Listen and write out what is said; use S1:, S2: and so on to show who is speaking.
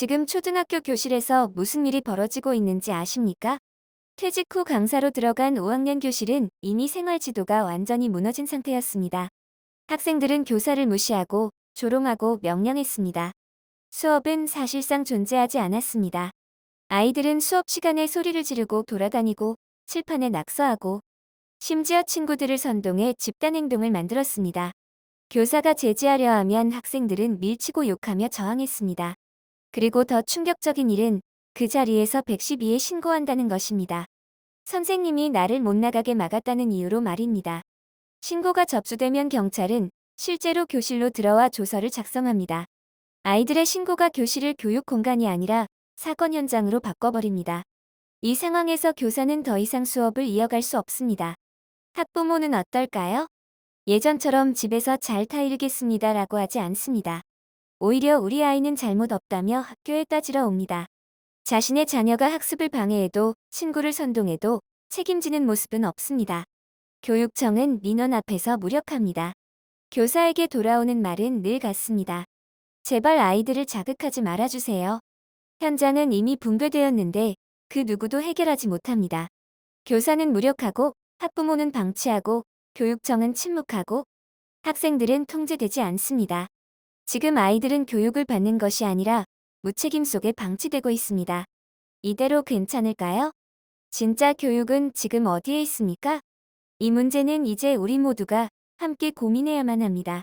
S1: 지금 초등학교 교실에서 무슨 일이 벌어지고 있는지 아십니까? 퇴직 후 강사로 들어간 5학년 교실은 이미 생활 지도가 완전히 무너진 상태였습니다. 학생들은 교사를 무시하고 조롱하고 명령했습니다. 수업은 사실상 존재하지 않았습니다. 아이들은 수업 시간에 소리를 지르고 돌아다니고 칠판에 낙서하고 심지어 친구들을 선동해 집단 행동을 만들었습니다. 교사가 제지하려 하면 학생들은 밀치고 욕하며 저항했습니다. 그리고 더 충격적인 일은 그 자리에서 112에 신고한다는 것입니다. 선생님이 나를 못 나가게 막았다는 이유로 말입니다. 신고가 접수되면 경찰은 실제로 교실로 들어와 조서를 작성합니다. 아이들의 신고가 교실을 교육 공간이 아니라 사건 현장으로 바꿔버립니다. 이 상황에서 교사는 더 이상 수업을 이어갈 수 없습니다. 학부모는 어떨까요? 예전처럼 집에서 잘 타이르겠습니다 라고 하지 않습니다. 오히려 우리 아이는 잘못 없다며 학교에 따지러 옵니다. 자신의 자녀가 학습을 방해해도 친구를 선동해도 책임지는 모습은 없습니다. 교육청은 민원 앞에서 무력합니다. 교사에게 돌아오는 말은 늘 같습니다. 제발 아이들을 자극하지 말아주세요. 현장은 이미 붕괴되었는데 그 누구도 해결하지 못합니다. 교사는 무력하고 학부모는 방치하고 교육청은 침묵하고 학생들은 통제되지 않습니다. 지금 아이들은 교육을 받는 것이 아니라 무책임 속에 방치되고 있습니다. 이대로 괜찮을까요? 진짜 교육은 지금 어디에 있습니까? 이 문제는 이제 우리 모두가 함께 고민해야만 합니다.